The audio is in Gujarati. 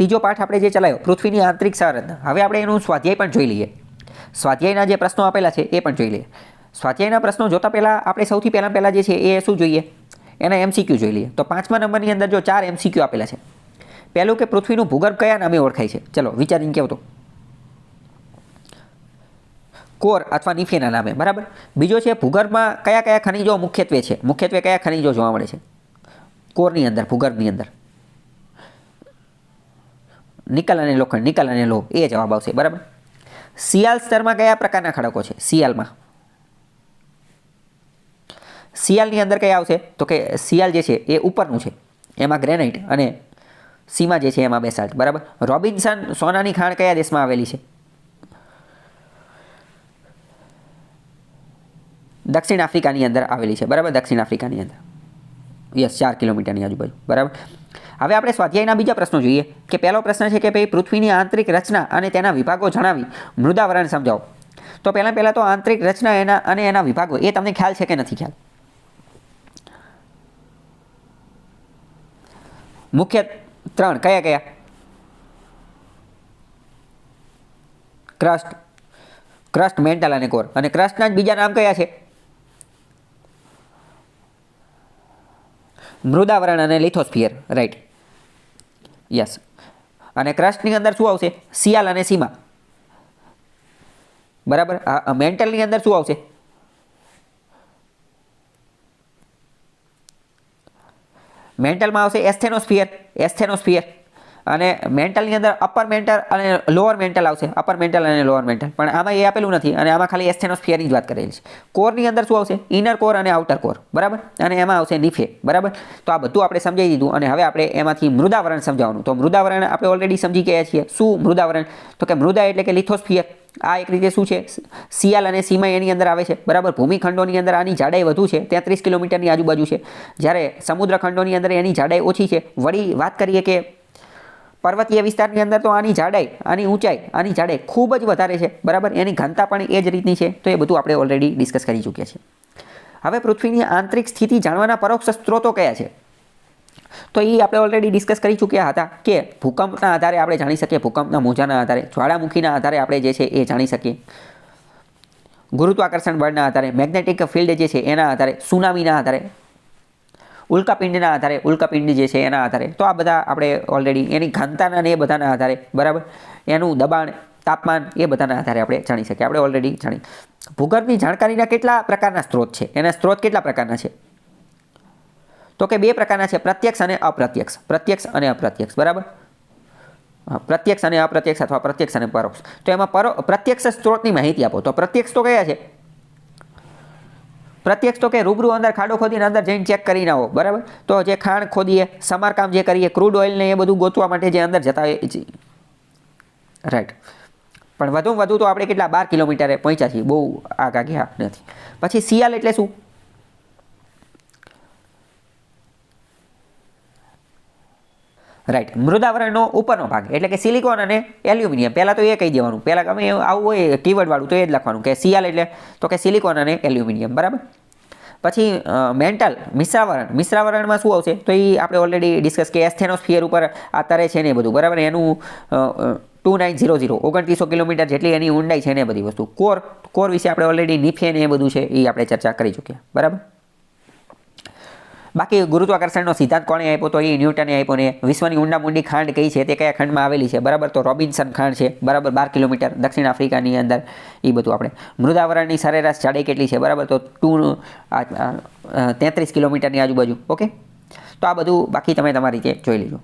ત્રીજો પાઠ આપણે જે ચલાવ્યો પૃથ્વીની આંતરિક સંરચના હવે આપણે એનું સ્વાધ્યાય પણ જોઈ લઈએ. સ્વાધ્યાયના જે પ્રશ્નો આપેલા છે, એ પણ જોઈ લઈએ. સ્વાધ્યાયના પ્રશ્નો જોતા પહેલાં આપણે સૌથી પહેલાં પહેલાં જે છે, એ શું જોઈએ? એના એમસીક્યુ જોઈ લઈએ. તો પાંચમા નંબરની અંદર જો ચાર એમસીક્યુ આપેલા છે. પહેલું કે પૃથ્વીનું ભૂગર્ભ કયા નામે ઓળખાય છે? ચલો, વિચારીને કહેવો તો. કોર અથવા નિફેના નામે, બરાબર? બીજો છે, ભૂગર્ભમાં કયા કયા ખનિજો મુખ્યત્વે છે? મુખ્યત્વે કયા ખનિજો જોવા મળે છે? કોરની અંદર, ભૂગર્ભની અંદર. નિકલ અને લોખંડ નિકલ અને લોહ એ જવાબ આવશે, બરાબર? સિયાલ સ્તરમાં કયા પ્રકારના ખડકો છે? સિયાલમાં સિયાલની અંદર કયા આવશે? તો કે સિયાલ જે છે, એ ઉપરનું છે. એમાં ગ્રેનાઇટ અને સીમા જે છે, એમાં બેસાલ્ટ બરાબર? રોબિન્સન સોનાની ખાણ કયા દેશમાં આવેલી છે? દક્ષિણ આફ્રિકાની અંદર આવેલી છે, બરાબર? દક્ષિણ આફ્રિકાની અંદર. યસ, ચાર કિલોમીટરની આજુબાજુ, બરાબર? હવે આપણે સ્વાધ્યાયના બીજા પ્રશ્નો જોઈએ. કે પહેલો પ્રશ્ન છે કે ભાઈ, પૃથ્વીની આંતરિક રચના અને તેના વિભાગો જણાવી. મૃદાવરણ સમજાવો. તો પહેલાં પહેલાં તો આંતરિક રચના એના અને એના વિભાગો, એ તમને ખ્યાલ છે કે નથી ખ્યાલ? મુખ્ય ત્રણ, કયા કયા? ક્રસ્ટ. ક્રસ્ટ, મેન્ટલ અને કોર. અને ક્રસ્ટના જ બીજા નામ કયા છે? મૃદાવરણ અને લિથોસ્ફિયર રાઈટ યસ અને ક્રસ્ટની અંદર શું આવશે? સિયાલ અને સીમા. બરાબર? મેન્ટલની અંદર શું આવશે? મેન્ટલમાં આવશે એસ્થેનોસ્ફિયર. એસ્થેનોસ્ફિયર. અને મેન્ટલની અંદર અપર મેન્ટલ અને લોઅર મેન્ટલ આવશે. અપર મેન્ટલ અને લોઅર મેન્ટલ પણ આમાં એ આપેલું નથી અને આમાં ખાલી એસ્થેનોસ્ફિયરની જ વાત કરેલી છે. કોરની અંદર શું આવશે? ઇનર કોર અને આઉટર કોર બરાબર? અને એમાં આવશે નિફે બરાબર? તો આ બધું આપણે સમજાવી દીધું અને હવે આપણે એમાંથી મૃદાવરણ સમજાવવાનું. તો મૃદાવરણ આપણે ઓલરેડી સમજી ગયા છીએ. શું મૃદાવરણ? તો કે મૃદા એટલે કે લિથોસ્ફિયર આ એક રીતે શું છે? સિયાલ અને સીમા એની અંદર આવે છે. બરાબર? ભૂમિખંડોની અંદર આની જાડાઈ વધુ છે. તેત્રીસ કિલોમીટરની આજુબાજુ છે. જ્યારે સમુદ્ર ખંડોની અંદર એની જાડાઈ ઓછી છે. વળી વાત કરીએ કે પર્વતીય વિસ્તારની અંદર તો આની જાડાઈ, આની ઊંચાઈ, આની જાડાઈ ખૂબ જ વધારે છે, બરાબર? એની ઘનતા પણ એ જ રીતની છે. તો એ બધું આપણે ઓલરેડી ડિસ્કસ કરી ચૂક્યા છીએ. હવે પૃથ્વીની આંતરિક સ્થિતિ જાણવાના પરોક્ષ સ્ત્રોતો કયા છે? તો એ આપણે ઓલરેડી ડિસ્કસ કરી ચૂક્યા હતા કે ભૂકંપના આધારે આપણે જાણી શકીએ, ભૂકંપના મોજાના આધારે, જ્વાળામુખીના આધારે આપણે જે છે એ જાણી શકીએ. ગુરુત્વાકર્ષણ બળના આધારે મેગ્નેટિક ફિલ્ડ જે છે એના આધારે સુનામીના આધારે ઉલ્કાપિંડના આધારે, ઉલ્કાપિંડ જે છે એના આધારે. તો આ બધા આપણે ઓલરેડી એની ઘનતાના એ બધાના આધારે, બરાબર? એનું દબાણ, તાપમાન એ બધાના આધારે આપણે જાણી શકીએ. આપણે ઓલરેડી જાણી. ભૂગર્ભની જાણકારીના કેટલા પ્રકારના સ્ત્રોત છે? એના સ્ત્રોત કેટલા પ્રકારના છે? તો કે બે પ્રકારના છે, પ્રત્યક્ષ અને અપ્રત્યક્ષ. પ્રત્યક્ષ અને અપ્રત્યક્ષ, બરાબર? પ્રત્યક્ષ અને અપ્રત્યક્ષ અથવા પ્રત્યક્ષ અને પરોક્ષ. તો એમાં પરો, પ્રત્યક્ષ સ્ત્રોતની માહિતી આપો. તો પ્રત્યક્ષ તો કયા છે? પ્રત્યક્ષ તો કે રૂબરૂ અંદર ખાડો ખોદીને અંદર જઈને ચેક કરીને આવો બરાબર? તો જે ખાણ ખોદીએ, સમારકામ જે કરીએ ક્રૂડ ઓઇલને એ બધું ગોતવા માટે જે અંદર જતા હોય રાઈટ પણ વધુમાં વધુ તો આપણે કેટલા બાર કિલોમીટરે પહોંચ્યા છીએ, બહુ આગા ગયા નથી. પછી શિયાળ એટલે શું? રાઈટ મૃદાવરણનો ઉપરનો ભાગ, એટલે કે સિલિકોન અને એલ્યુમિનિયમ પહેલાં તો એ કહી દેવાનું. પહેલાં ગમે આવું હોય કીવર્ડવાળું તો એ જ લખવાનું, કે સિયાલ એટલે, તો કે સિલિકોન અને એલ્યુમિનિયમ બરાબર? પછી મેન્ટલ મિશ્રાવરણ. મિશ્રાવરણમાં શું આવશે? તો એ આપણે ઓલરેડી ડિસ્કસ કે એસ્થેનોસ્ફિયર ઉપર આ તરે છે ને એ બધું. બરાબર? એનું ટુ નાઇન ઝીરો ઝીરો ઓગણત્રીસો કિલોમીટર જેટલી એની ઊંડાઈ છે ને બધી વસ્તુ. કોર કોર વિશે આપણે ઓલરેડી નિફે ને એ બધું છે, એ આપણે ચર્ચા કરી ચૂક્યા. બરાબર? બાકી ગુરુત્વાકર્ષણનો સિદ્ધાંત કોણે આપ્યો તો એ ન્યૂટને આપ્યો ને વિશ્વની ઊંડા મૂંડી ખાંડ કઈ છે તે કયા ખંડમાં આવેલી છે? બરાબર તો રોબિન્સન ખાંડ છે, બરાબર બાર કિલોમીટર દક્ષિણ આફ્રિકાની અંદર. એ બધું આપણે. મૃદાવરણની સરેરાશ જાડાઈ કેટલી છે? બરાબર તો ટુ તેત્રીસ કિલોમીટરની આજુબાજુ. ઓકે? તો આ બધું બાકી તમે તમારી રીતે જોઈ લેજો.